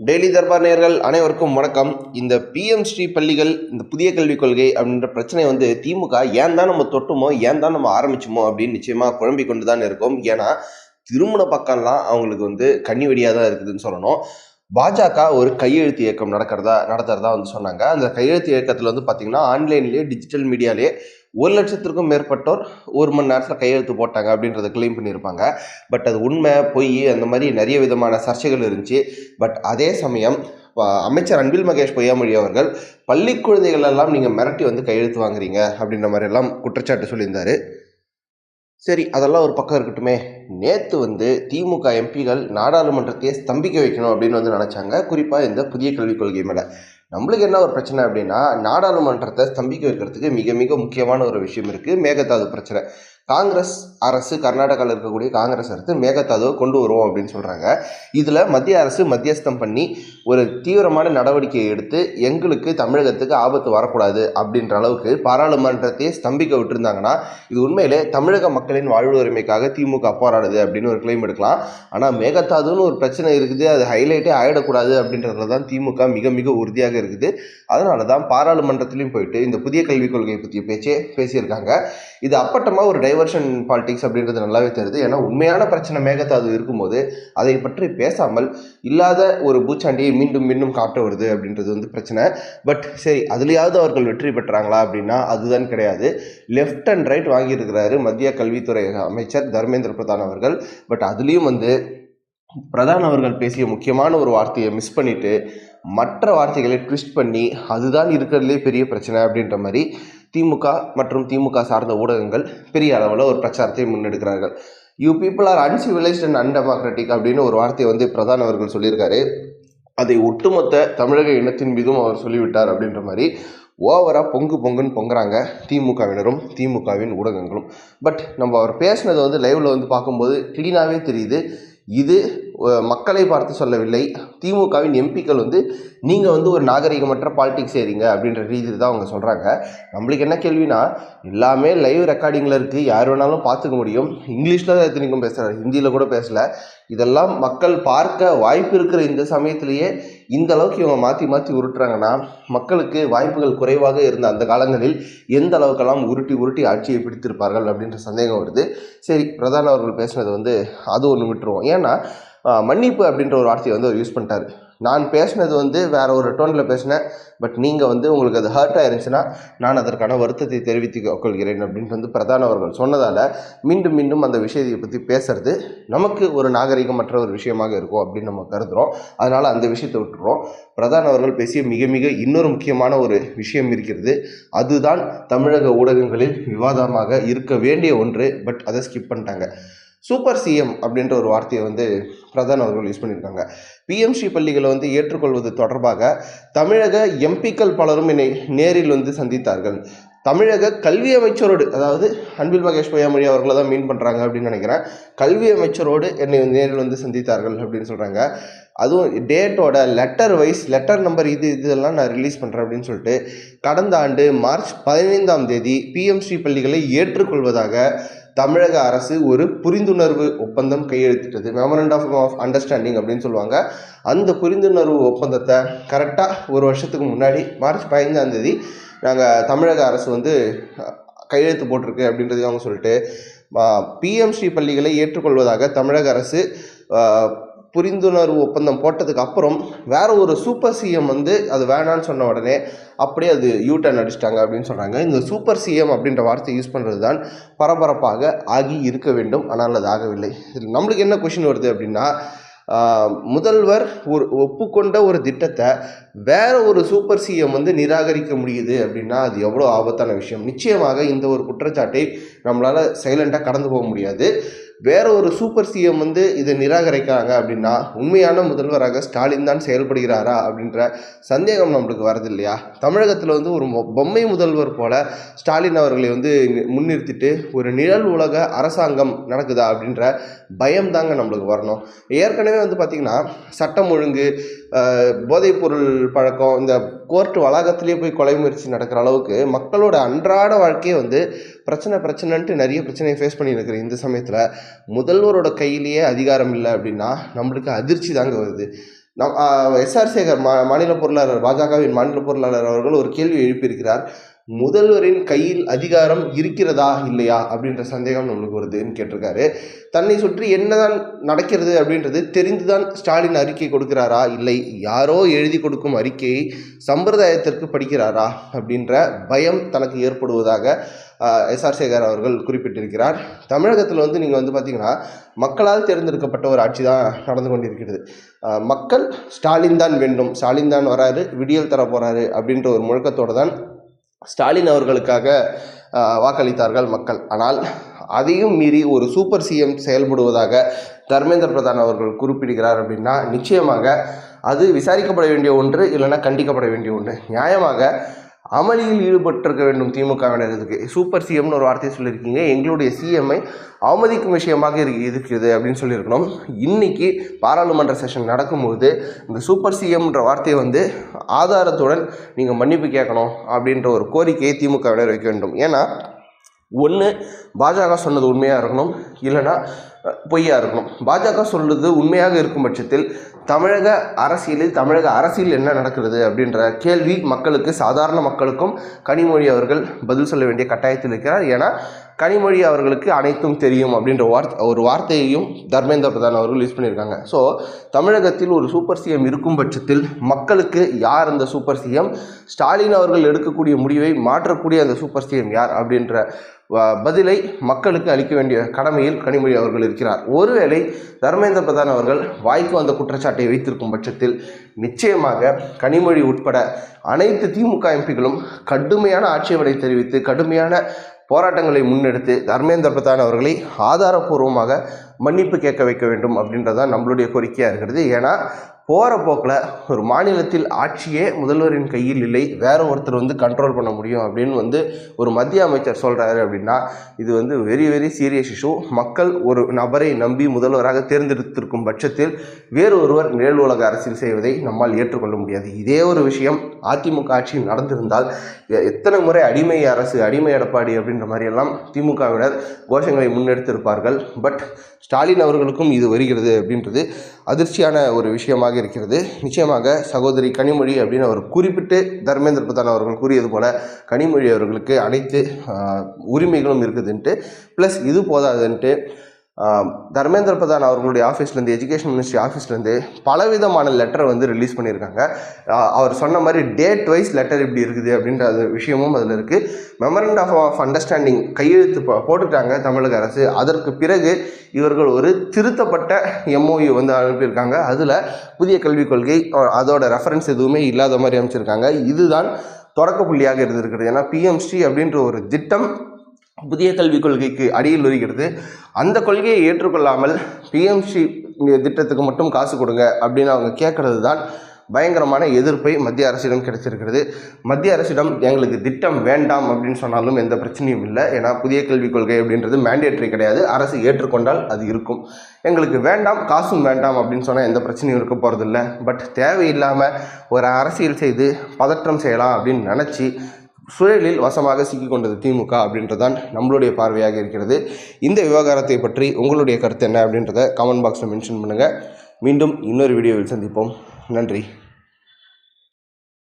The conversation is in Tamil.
டெய்லி தர்பார் நேர்கள் அனைவருக்கும் வணக்கம். இந்த பிஎம் ஸ்ரீ பள்ளிகள் இந்த புதிய கல்விக் கொள்கை அப்படின்ற பிரச்சனை வந்து திமுக ஏன் தான் நம்ம தொட்டுமோ ஏன் தான் நம்ம ஆரம்பிச்சோமோ அப்படின்னு நிச்சயமாக குழம்பி கொண்டு தான் இருக்கும். ஏன்னா திருமண பக்கம்லாம் அவங்களுக்கு வந்து கண்ணி வெடியாக தான் இருக்குதுன்னு சொல்லணும். பாஜக ஒரு கையெழுத்து இயக்கம் நடக்கிறதா நடத்துறதா வந்து சொன்னாங்க. அந்த கையெழுத்து இயக்கத்தில் வந்து பார்த்தீங்கன்னா ஆன்லைன்லேயே டிஜிட்டல் மீடியாலே ஒரு லட்சத்திற்கும் மேற்பட்டோர் ஒரு மணி நேரத்தில் கையெழுத்து போட்டாங்க அப்படின்றத கிளைம் பண்ணியிருப்பாங்க. பட் அது உண்மை பொய் அந்த மாதிரி நிறைய விதமான சர்ச்சைகள் இருந்துச்சு. பட் அதே சமயம் அமைச்சர் அன்பில் மகேஷ் பொய்யாமொழி அவர்கள் பள்ளி குழந்தைகள் எல்லாம் நீங்கள் மிரட்டி வந்து கையெழுத்து வாங்குறீங்க அப்படின்ற மாதிரி எல்லாம் குற்றச்சாட்டு சொல்லியிருந்தார். சரி அதெல்லாம் ஒரு பக்கம் இருக்கட்டுமே. நேற்று வந்து திமுக எம்பிகள் நாடாளுமன்றத்தையே ஸ்தம்பிக்க வைக்கணும் அப்படின்னு வந்து நினச்சாங்க. குறிப்பாக இந்த புதிய கல்விக் கொள்கை மேலே. நம்மளுக்கு என்ன ஒரு பிரச்சனை அப்படின்னா நாடாளுமன்றத்தை ஸ்தம்பிக்க வைக்கிறதுக்கு மிக மிக முக்கியமான ஒரு விஷயம் இருக்குது மேகதாது பிரச்சனை. காங்கிரஸ் அரசு கர்நாடகாவில் இருக்கக்கூடிய காங்கிரஸ் அரசு மேகதாதுவை கொண்டு வருவோம் அப்படின்னு சொல்கிறாங்க இதில் மத்திய அரசு மத்தியஸ்தம் பண்ணி ஒரு தீவிரமான நடவடிக்கையை எடுத்து எங்களுக்கு தமிழகத்துக்கு ஆபத்து வரக்கூடாது அப்படின்ற அளவுக்கு பாராளுமன்றத்தையே ஸ்தம்பிக்க விட்டுருந்தாங்கன்னா இது உண்மையிலே தமிழக மக்களின் வாழ்வு உரிமைக்காக திமுக போராடுது அப்படின்னு ஒரு கிளைம் எடுக்கலாம். ஆனால் மேகதாதுன்னு ஒரு பிரச்சனை இருக்குது அது ஹைலைட்டே ஆகிடக்கூடாது அப்படின்றதுல தான் திமுக மிக மிக உறுதியாக இருக்குது. அதனால தான் பாராளுமன்றத்திலையும் போயிட்டு இந்த புதிய கல்விக் கொள்கையை பற்றி பேச்சே பேசியிருக்காங்க. இது அப்பட்டமாக ஒரு டைவர்ஷன் பாலிடிக்ஸ் அப்படின்றது நல்லாவே தெரியுது. ஏன்னா உண்மையான பிரச்சனை மேகதாது இருக்கும்போது அதை பற்றி பேசாமல் இல்லாத ஒரு பூச்சாண்டியை மீண்டும் மீண்டும் காட்ட வருது அப்படின்றது வந்து பிரச்சனை. பட் சரி அதுலேயாவது அவர்கள் வெற்றி பெற்றாங்களா அப்படின்னா அதுதான் கிடையாது. லெஃப்ட் அண்ட் ரைட் வாங்கியிருக்கிறாரு மத்திய கல்வித்துறை அமைச்சர் தர்மேந்திர பிரதான் அவர்கள். பட் அதுலேயும் வந்து பிரதான் அவர்கள் பேசிய முக்கியமான ஒரு வார்த்தையை மிஸ் பண்ணிவிட்டு மற்ற வார்த்தைகளை ட்விஸ்ட் பண்ணி அதுதான் இருக்கிறதுலே பெரிய பிரச்சனை அப்படின்ற மாதிரி திமுக மற்றும் திமுக சார்ந்த ஊடகங்கள் பெரிய அளவில் ஒரு பிரச்சாரத்தை முன்னெடுக்கிறார்கள். You people are uncivilised and undemocratic அப்படின்னு ஒரு வார்த்தையை வந்து பிரதான் அவர்கள் சொல்லியிருக்காரு. அதை ஒட்டுமொத்த தமிழக இனத்தின் மீதும் அவர் சொல்லிவிட்டார் அப்படின்ற மாதிரி ஓவராக பொங்கு பொங்குன்னு பொங்குறாங்க திமுகவினரும் திமுகவின் ஊடகங்களும். பட் நம்ம அவர் பேசினதை வந்து லைவில் வந்து பார்க்கும்போது க்ளீனாகவே தெரியுது. இது மக்களை பார்த்து சொல்லவில்லை. திமுகவின் எம்பிக்கள் வந்து நீங்கள் வந்து ஒரு நாகரிகமற்ற பாலிடிக்ஸ் செய்கிறீங்க அப்படின்ற ரீதியில் தான் அவங்க சொல்கிறாங்க நம்மளுக்கு என்ன கேள்வினா எல்லாமே லைவ் ரெக்கார்டிங்கில் இருக்குது யார் வேணாலும் பார்த்துக்க முடியும். இங்கிலீஷில் தான் எத்தனைக்கும் பேசுகிறார் ஹிந்தியில் கூட பேசலை. இதெல்லாம் மக்கள் பார்க்க வாய்ப்பு இருக்கிற இந்த சமயத்திலேயே இந்த அளவுக்கு இவங்க மாற்றி மாற்றி உருட்டுறாங்கன்னா மக்களுக்கு வாய்ப்புகள் குறைவாக இருந்த அந்த காலங்களில் எந்த அளவுக்கெல்லாம் உருட்டி உருட்டி ஆட்சியை பிடித்திருப்பார்கள் அப்படின்ற சந்தேகம் வருது. சரி பிரதான அவர்கள் பேசுனது வந்து அது ஒன்று விட்டுருவோம். ஏன்னா மன்னிப்பு அப்படின்ற ஒரு வார்த்தையை வந்து அவர் யூஸ் பண்ணிட்டார். நான் பேசினது வந்து வேறு ஒரு டோனில் பேசினேன். பட் நீங்கள் வந்து உங்களுக்கு அது ஹர்ட் ஆயிருந்துச்சுன்னா நான் அதற்கான வருத்தத்தை தெரிவித்துக் கொள்கிறேன் அப்படின்ட்டு வந்து பிரதான அவர்கள் சொன்னதால் மீண்டும் மீண்டும் அந்த விஷயத்தை பற்றி பேசுறது நமக்கு ஒரு நாகரிகமற்ற ஒரு விஷயமாக இருக்கும் அப்படின்னு நம்ம கருதுகிறோம் அதனால் அந்த விஷயத்தை விட்டுறோம். பிரதான அவர்கள் பேசிய மிக மிக இன்னொரு முக்கியமான ஒரு விஷயம் இருக்கிறது. அதுதான் தமிழக ஊடகங்களில் விவாதமாக இருக்க வேண்டிய ஒன்று. பட் அதை ஸ்கிப் பண்ணிட்டாங்க. சூப்பர் சிஎம் அப்படின்ற ஒரு வார்த்தையை வந்து பிரதான் அவர்கள் யூஸ் பண்ணியிருக்காங்க. பிஎம்சி பள்ளிகளை வந்து ஏற்றுக்கொள்வது தொடர்பாக தமிழக எம்பிக்கள் பலரும் என்னை நேரில் வந்து சந்தித்தார்கள். தமிழக கல்வி அமைச்சரோடு அதாவது அன்பில் மகேஷ் பொய்யாமொழி அவர்களை தான் மீன் பண்ணுறாங்க அப்படின்னு நினைக்கிறேன். கல்வி அமைச்சரோடு என்னை வந்து நேரில் வந்து சந்தித்தார்கள் அப்படின்னு சொல்கிறாங்க அதுவும் டேட்டோட லெட்டர் வைஸ் லெட்டர் நம்பர் இது இதெல்லாம் நான் ரிலீஸ் பண்ணுறேன் அப்படின்னு சொல்லிட்டு கடந்த ஆண்டு மார்ச் பதினைந்தாம் தேதி பிஎம்சி பள்ளிகளை ஏற்றுக்கொள்வதாக தமிழக அரசு ஒரு புரிந்துணர்வு ஒப்பந்தம் கையெழுத்திட்டது. மெமரண்டம் ஆஃப் அண்டர்ஸ்டாண்டிங் அப்படின்னு சொல்லுவாங்க. அந்த புரிந்துணர்வு ஒப்பந்தத்தை கரெக்டாக ஒரு வருஷத்துக்கு முன்னாடி மார்ச் பதினைஞ்சாம் தேதி நாங்கள் தமிழக அரசு வந்து கையெழுத்து போட்டிருக்கு அப்படின்றதையும் அவங்க சொல்லிட்டு பிஎம்ஸ்ரீ பள்ளிகளை ஏற்றுக்கொள்வதாக தமிழக அரசு புரிந்துணர்வு ஒப்பந்தம் போட்டதுக்கு அப்புறம் வேற ஒரு சூப்பர் சிஎம் வந்து அது வேணான்னு சொன்ன உடனே அப்படியே அது யூ டர்ன் அடிச்சிட்டாங்க அப்படின்னு சொல்கிறாங்க இந்த சூப்பர் சிஎம் அப்படின்ற வார்த்தை யூஸ் பண்ணுறது தான் பரபரப்பாக ஆகி இருக்க வேண்டும். ஆனால் அது ஆகவில்லை. இதில் நம்மளுக்கு என்ன கொஷின் வருது அப்படின்னா முதல்வர் ஒரு ஒப்புக்கொண்ட ஒரு திட்டத்தை வேற ஒரு சூப்பர் சிஎம் வந்து நிராகரிக்க முடியுது அப்படின்னா அது எவ்வளோ ஆபத்தான விஷயம். நிச்சயமாக இந்த ஒரு குற்றச்சாட்டை நம்மளால் சைலண்ட்டாக கடந்து போக முடியாது. வேற ஒரு சூப்பர் சிஎம் வந்து இதை நிராகரிக்கிறாங்க அப்படின்னா உண்மையான முதல்வராக ஸ்டாலின் தான் செயல்படுகிறாரா அப்படின்ற சந்தேகம் நம்மளுக்கு வருது இல்லையா? தமிழகத்தில் வந்து ஒரு மொ- பொம்மை முதல்வர் போல ஸ்டாலின் அவர்களை வந்து முன்னிறுத்திட்டு ஒரு நிழல் உலக அரசாங்கம் நடக்குதா அப்படின்ற பயம் தாங்க நம்மளுக்கு வரணும். ஏற்கனவே வந்து பார்த்திங்கன்னா சட்டம் ஒழுங்கு போதைப்பொருள் பழக்கம் இந்த கோர்ட் வளாகத்திலே போய் கொலை முயற்சி நடக்கிற அளவுக்கு மக்களோட அன்றாட வாழ்க்கையே வந்து பிரச்சனை பிரச்சனைன்ட்டு நிறைய பிரச்சனையை ஃபேஸ் பண்ணி இந்த சமயத்தில் முதல்வரோட கையிலேயே அதிகாரம் இல்லை அப்படின்னா நம்மளுக்கு அதிர்ச்சி தாங்க வருது. நம் எஸ்ஆர் சேகர் மா மாநில பொருளாளர் பாஜகவின் மாநில பொருளாளர் அவர்கள் ஒரு கேள்வி எழுப்பியிருக்கிறார். முதல்வரின் கையில் அதிகாரம் இருக்கிறதா இல்லையா அப்படின்ற சந்தேகம் நம்மளுக்கு வருதுன்னு கேட்டிருக்காரு. தன்னை சுற்றி என்னதான் நடக்கிறது அப்படின்றது தெரிந்துதான் ஸ்டாலின் அறிக்கை கொடுக்கிறாரா? இல்லை யாரோ எழுதி கொடுக்கும் அறிக்கையை சம்பிரதாயத்திற்கு படிக்கிறாரா? அப்படின்ற பயம் தனக்கு ஏற்படுவதாக எஸ்ஆர் சேகர் அவர்கள் குறிப்பிட்டிருக்கிறார். தமிழகத்தில் வந்து நீங்கள் வந்து பார்த்தீங்கன்னா மக்களால் தேர்ந்தெடுக்கப்பட்ட ஒரு ஆட்சி தான் நடந்து கொண்டிருக்கிறது. மக்கள் ஸ்டாலின் தான் வேண்டும் ஸ்டாலின் தான் வராரு விடியல் தர போகிறாரு அப்படின்ற ஒரு முழக்கத்தோடு தான் ஸ்டாலின் அவர்களுக்காக வாக்களித்தார்கள் மக்கள். ஆனால் அதையும் மீறி ஒரு சூப்பர் சிஎம் செயல்படுவதாக தர்மேந்திர பிரதான் அவர்கள் குறிப்பிடுகிறார் அப்படின்னா நிச்சயமாக அது விசாரிக்கப்பட வேண்டிய ஒன்று இல்லைன்னா கண்டிக்கப்பட வேண்டிய ஒன்று. நியாயமாக அமளியில் ஈடுபட்டிருக்க வேண்டும் திமுகவினருக்கு சூப்பர் சிஎம்னு ஒரு வார்த்தையை சொல்லியிருக்கீங்க. எங்களுடைய சிஎம்ஐ அவமதிக்கும் விஷயமாக இருக்கு இருக்குது அப்படின்னு சொல்லியிருக்கணும். இன்னைக்கு பாராளுமன்ற செஷன் நடக்கும்போது இந்த சூப்பர் சிஎம்ன்ற வார்த்தையை வந்து ஆதாரத்துடன் நீங்கள் மன்னிப்பு கேட்கணும் அப்படின்ற ஒரு கோரிக்கையை திமுகவினர் வைக்க வேண்டும். ஏன்னா ஒன்று பாஜக சொன்னது உண்மையாக இருக்கணும். இல்லைன்னா பொய்யா இருக்கணும் பாஜக சொல்லுது உண்மையாக இருக்கும் பட்சத்தில் தமிழக அரசியலில் தமிழக அரசியல் என்ன நடக்கிறது அப்படின்ற கேள்வி மக்களுக்கு சாதாரண மக்களுக்கும் கனிமொழி அவர்கள் பதில் சொல்ல வேண்டிய கட்டாயத்தில் இருக்கிறார். ஏன்னா கனிமொழி அவர்களுக்கு அனைத்தும் தெரியும் அப்படின்ற வார்த்தை ஒரு வார்த்தையையும் தர்மேந்திர பிரதான் அவர்கள் யூஸ் பண்ணியிருக்காங்க. ஸோ தமிழகத்தில் ஒரு சூப்பர் சிஎம் இருக்கும் பட்சத்தில் மக்களுக்கு யார் அந்த சூப்பர் சிஎம் ஸ்டாலின் அவர்கள் எடுக்கக்கூடிய முடிவை மாற்றக்கூடிய அந்த சூப்பர் சிஎம் யார் அப்படின்ற பதிலை மக்களுக்கு அளிக்க வேண்டிய கடமையில் கனிமொழி அவர்கள் இருக்கிறார். ஒருவேளை தர்மேந்திர பிரதான் அவர்கள் வாய்க்கு வந்த குற்றச்சாட்டை வைத்திருக்கும் பட்சத்தில் நிச்சயமாக கனிமொழி உட்பட அனைத்து திமுக எம்பிகளும் கடுமையான ஆட்சேபனை தெரிவித்து கடுமையான போராட்டங்களை முன்னெடுத்து தர்மேந்திர பிரதான் அவர்களை ஆதாரபூர்வமாக மன்னிப்பு கேட்க வைக்க வேண்டும் அப்படின்றதான் நம்மளுடைய கோரிக்கையாக இருக்கிறது. ஏன்னா போகிற போக்கில் ஒரு மாநிலத்தில் ஆட்சியே முதல்வரின் கையில் இல்லை. வேற ஒருத்தர் வந்து கண்ட்ரோல் பண்ண முடியும் அப்படின்னு வந்து ஒரு மத்திய அமைச்சர் சொல்கிறாரு அப்படின்னா இது வந்து வெரி வெரி சீரியஸ் இஷ்யூ மக்கள் ஒரு நபரை நம்பி முதல்வராக தேர்ந்தெடுத்திருக்கும் பட்சத்தில் வேறு ஒருவர் நிழல் உலக அரசியல் செய்வதை நம்மால் ஏற்றுக்கொள்ள முடியாது. இதே ஒரு விஷயம் அதிமுக ஆட்சியில் நடந்திருந்தால் எத்தனை முறை அடிமை அரசு அடிமை எடப்பாடி அப்படின்ற மாதிரியெல்லாம் திமுகவினர் கோஷங்களை முன்னெடுத்திருப்பார்கள். பட் ஸ்டாலின் அவர்களுக்கும் இது வருகிறது அப்படின்றது அதிர்ச்சியான ஒரு விஷயமாக இருக்கிறது. நிச்சயமாக சகோதரி கனிமொழி அப்படின்னு அவர் குறிப்பிட்டு தர்மேந்திர பிரதான் அவர்கள் கூறியது போல கனிமொழி அவர்களுக்கு அனைத்து உரிமைகளும் இருக்குதுன்ட்டு. ப்ளஸ் இது போதாதுன்ட்டு தர்மேந்திர பிரதான் அவர்களுடைய ஆஃபீஸ்லேருந்து எஜுகேஷன் மினிஸ்ட்ரி ஆஃபீஸ்லேருந்து பலவிதமான லெட்டரை வந்து ரிலீஸ் பண்ணியிருக்காங்க. அவர் சொன்ன மாதிரி டேட் வைஸ் லெட்டர் இப்படி இருக்குது அப்படின்ற விஷயமும் அதில் இருக்குது மெமரண்ட் ஆஃப் அண்டர்ஸ்டாண்டிங் கையெழுத்து போட்டுட்டாங்க தமிழக அரசு. அதற்கு பிறகு இவர்கள் ஒரு திருத்தப்பட்ட எம்ஓயு வந்து அனுப்பியிருக்காங்க. அதில் புதிய கல்விக் கொள்கை அதோட ரெஃபரன்ஸ் எதுவுமே இல்லாத மாதிரி அமைச்சிருக்காங்க. இதுதான் தொடக்க புள்ளியாக இருந்திருக்கிறது. ஏன்னா பிஎம்ஸ்டி அப்படின்ற ஒரு திட்டம் புதிய கல்விக் கொள்கைக்கு அடியில் வருகிறது அந்த கொள்கையை ஏற்றுக்கொள்ளாமல் பிஎம்சி திட்டத்துக்கு மட்டும் காசு கொடுங்க அப்படின்னு அவங்க கேட்கறது தான் பயங்கரமான எதிர்ப்பை மத்திய அரசிடம் கிடைச்சிருக்கிறது மத்திய அரசிடம் எங்களுக்கு திட்டம் வேண்டாம் அப்படின்னு சொன்னாலும் எந்த பிரச்சனையும் இல்லை. ஏன்னா புதிய கல்விக் கொள்கை அப்படின்றது மேண்டேட்ரி கிடையாது. அரசு ஏற்றுக்கொண்டால் அது இருக்கும். எங்களுக்கு வேண்டாம் காசும் வேண்டாம் அப்படின்னு சொன்னால் எந்த பிரச்சனையும் இருக்க போகிறதில்ல பட் தேவையில்லாமல் ஒரு அரசியல் செய்து பதற்றம் செய்யலாம் அப்படின்னு நினச்சி சுழலில் வசமாக சிக்கிக்கொண்டது திமுக அப்படின்றதான் நம்மளுடைய பார்வையாக இருக்கிறது. இந்த விவகாரத்தை பற்றி உங்களுடைய கருத்து என்ன அப்படின்றத கமெண்ட் பாக்ஸில் மென்ஷன் பண்ணுங்கள் மீண்டும் இன்னொரு வீடியோவில் சந்திப்போம். நன்றி.